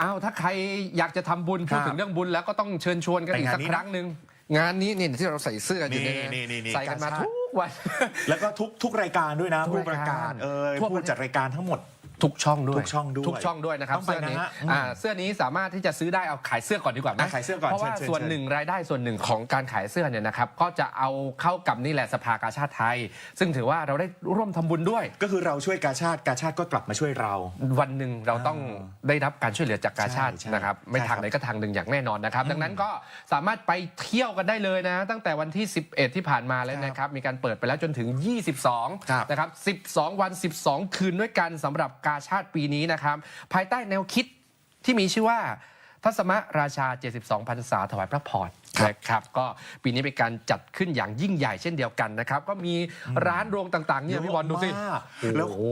อ้าวถ้าใครอยากจะทำบุญพูดถึงเรื่องบุญแล้วก็ต้องเชิญชวนกันไปอีกงานสักนี้ครั้งหนึ่งงานนี้เนี่ยที่เราใส่เสื้ออยู่เนี่ยนี่นี่นี่ ใส่กันมาการชาติทุกวัน แล้วก็ทุกทุกรายการด้วยนะ ทุกผู้ประกาศรายการเออทั่วผู้จัดรายการทั้งหมด ทุกช่องด้วยทุกช่องด้วยทุกช่องด้วยนะครับต้องไปเสื้อนี้นะฮะอืมอ่าเสื้อนี้สามารถที่จะซื้อได้เอาขายเสื้อก่อนดีกว่าไหมอะขายเสื้อก่อนเพราะว่าเชิญเชิญส่วนหนึ่งรายได้ส่วนหนึ่งของการขายเสื้อเนี่ยนะครับก็จะเอาเข้ากับนี่แหละสภากาชาติไทย ซึ่งถือว่าเราได้ร่วมทำบุญด้วย ก็คือเราช่วยกาชาติกาชาติก็กลับมาช่วยเรา วันหนึ่งเราต้องได้รับการช่วยเหลือจากกาชาติใช่ใช่นะครับไม่ใช่ทางไหนก็ทางหนึ่งอย่างแน่นอนนะครับ ดังนั้นก็สามารถไปเที่ยวกันได้เลยนะ ตั้งแต่วันที่ 11 ที่ผ่านมาแล้วนะครับ มีการเปิดไปแล้วจนถึง ครับ22 นะครับ 12 วัน 12 คืนด้วยกันสำหรับกาชาติปีนี้นะครับ ภายใต้แนวคิดที่มีชื่อว่าทัศมราชา 72พรรษาถวายพระพรนะครับ ก็ปีนี้เป็นการจัดขึ้นอย่างยิ่งใหญ่เช่นเดียวกันนะครับ ก็มีร้านโรงต่างๆเนี่ยพี่บอลดูสิเยอะมากแล้วโอ้โห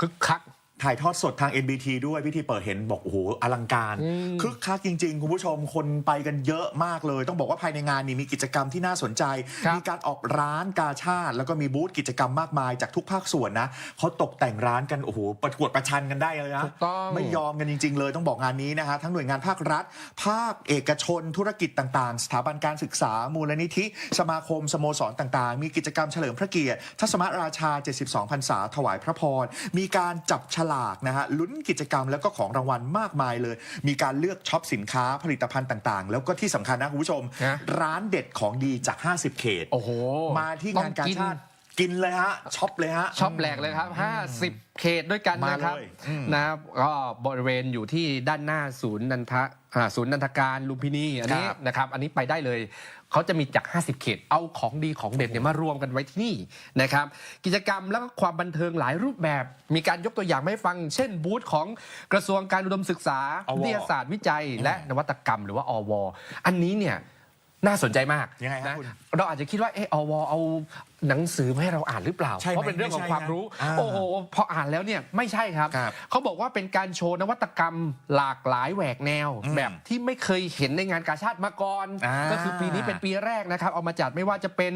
คึกคัก ถ่ายทอดสดทาง NBT ด้วยพิธีเปิดเห็นบอก โอ้โห อลังการ คึกคักจริง ๆ คุณผู้ชมคนไปกันเยอะมากเลย ต้องบอกว่าภายในงานนี้มีกิจกรรมที่น่าสนใจครับมีการออกร้านกาชาติ แล้วก็มีบูธกิจกรรมมากมายจากทุกภาคส่วนนะเขาตกแต่งร้านกันโอ้โหประกวดประชันกันได้เลยนะถูกต้องไม่ยอมกันจริง ๆ เลยต้องบอกงานนี้นะฮะทั้งหน่วยงานภาครัฐ ภาคเอกชนธุรกิจต่างๆ สถาบันการศึกษามูลนิธิ สมาคมสโมสรต่างๆ มีกิจกรรมเฉลิมพระเกียรติทัศมราชา 72พรรษาถวายพระพรมีการจับฉลากนะฮะลุ้นกิจกรรมแล้วก็ของรางวัลมากมายเลย มีการเลือกช็อปสินค้าผลิตภัณฑ์ต่างๆ แล้วก็ที่สำคัญนะคุณผู้ชม ฮะ ร้านเด็ดของดีจาก 50 เขต โอ้โหมาที่งานต้องกากินชาติ กินเลยฮะช็อปเลยฮะ ช็อปแหลกเลยครับ 50 เขตด้วยกันมานะครับเลยอืมนะครับก็บริเวณอยู่ที่ด้านหน้าศูนย์นันทะอ่าศูนย์นันทการลุมพินีอันนี้ครับ นะครับอันนี้ไปได้เลยเขาจะมีจาก 50 เขตเอาของดีของเด็ดเนี่ยมารวมกันไว้ที่นี่นะครับกิจกรรมแล้วก็ความบันเทิงหลายรูปแบบ มีการยกตัวอย่างมาให้ฟัง เช่นบูธของกระทรวงการอุดมศึกษาอว วิทยาศาสตร์วิจัย และนวัตกรรมหรือว่าอว อันนี้เนี่ยน่าสนใจมากยังไงครับนะ คุณ เราอาจจะคิดว่าเอออวเอาหนังสือมาให้เราอ่านหรือเปล่า ใช่ไหมเพราะเป็นเรื่องของความรู้ไม่ใช่นะโอ้โห พออ่านแล้วเนี่ยไม่ใช่ครับ ครับเขาบอกว่าเป็นการโชว์นวัตกรรมหลากหลายแหวกแนว อืมแบบที่ไม่เคยเห็นในงานกาชาติมาก่อน อ่าก็คือปีนี้เป็นปีแรกนะครับ เอามาจัดไม่ว่าจะเป็น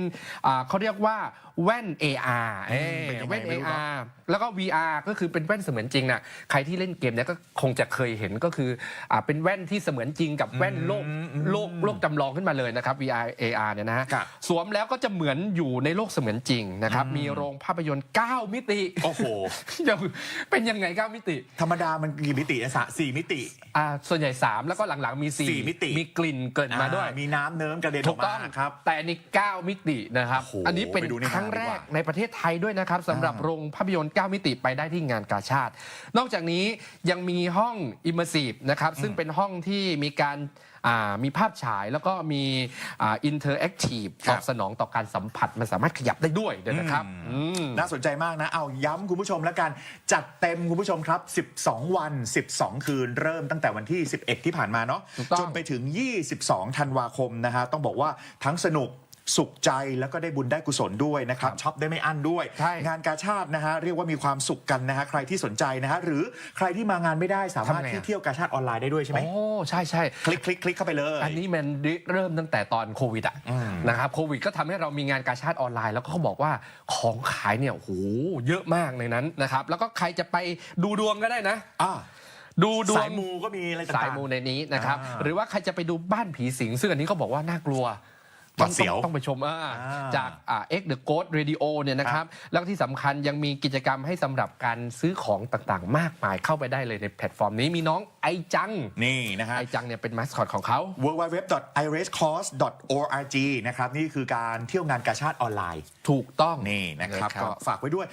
อ่าเขาเรียกว่าแว่น AR เอ้ยเป็นยังไงแว่น ไม่รู้เนอะ AR แล้วก็ VR ก็คือเป็นแว่นเสมือนจริงน่ะใครที่เล่นเกมเนี่ยก็คงจะเคยเห็นก็คืออ่าเป็นแว่นที่เสมือนจริงกับแว่นโลกอืมโลกโลกจำลองขึ้นมาเลยนะครับ VR AR เนี่ยนะฮะ ครับ สวมแล้วก็จะเหมือนอยู่ในโลกเสมือนจริงนะครับ มีโรงภาพยนตร์ 9 มิติ โอ้โหยังเป็นยังไง 9 มิติ ธรรมดามันกี่มิติอะสะสี่มิติ อ่าส่วนใหญ่ 3 แล้วก็หลังๆ มี สี่4 มิติ มีกลิ่นเกิดมาด้วย อ่มีน้ำเนิ้มกระเด็นอถูอกกต้มาองครับ แต่อันนี้ 9 มิตินะครับ โอ้โหอันนี้เป็นไปดูในงานครั้งแรกดีกว่าในประเทศไทยด้วยนะครับสำหรับอ่า โรงภาพยนตร์ 9 มิติไปได้ที่งานกาชาติ นอกจากนี้ยังมีห้อง Immersive นะครับซึ่งเป็นห้องที่มีการอ่ามีภาพฉายแล้วก็มีอินเทอร์แอคทีฟครัตบอบสนองต่อการสัมผัสมันสามารถขยับได้ด้วยเดี๋ยวนะครับอืมน่าสนใจมากนะ เอาย้ำคุณผู้ชมแล้วกัน จัดเต็มคุณผู้ชมครับ 12 วัน 12 คืน เริ่มตั้งแต่วันที่ 11 ที่ผ่านมาเนาะถูกต้องจนไปถึง 22 ธันวาคมนะฮะต้องบอกว่าทั้งสนุก สุขใจแล้วก็ได้บุญได้กุศลด้วยนะครับช็อปได้ไม่อั้นด้วย ใช่งานกาชาตินะฮะเรียกว่ามีความสุขกันนะฮะใครที่สนใจนะฮะหรือใครที่มางานไม่ได้สามารถทำไงอะ ที่เที่ยวกาชาติออนไลน์ได้ด้วยใช่ไหมโอ้ใช่ใช่ คลิกคลิกคลิกเข้าไปเลย อันนี้มันเริ่มตั้งแต่ตอนโควิดอะอืมนะครับโควิดก็ทำให้เรามีงานกาชาติออนไลน์ แล้วก็เขาบอกว่าของขายเนี่ยโอ้โหเยอะมากในนั้นนะครับแล้วก็ใครจะไปดูดวงก็ได้นะ อ่าดูดวสางยมูก็มีอะไรต่างๆ สายมูในนี้นะครับอ่า หรือว่าใครจะไปดูบ้านผีสิงซึ่งอันนี้เขาบอกว่าน่ากลัว หวาดเสียว ต้องต้องไปชมอ่าอ่าจากเอ็กเดอะโกดเรดิโอเนี่ยนะครับ แล้วก็ที่สำคัญยังมีกิจกรรมให้สำหรับการซื้อของต่างๆ มากมายเข้าไปได้เลยในแพลตฟอร์มนี้มีน้องไอจัง นี่นะฮะ ไอจังเนี่ยเป็นมาสคอตของเขา www.iriscourse.org นะครับ นี่คือการเที่ยวงานกาชาติออนไลน์ ถูกต้องนี่นะครับนะก็ฝากไว้ด้วย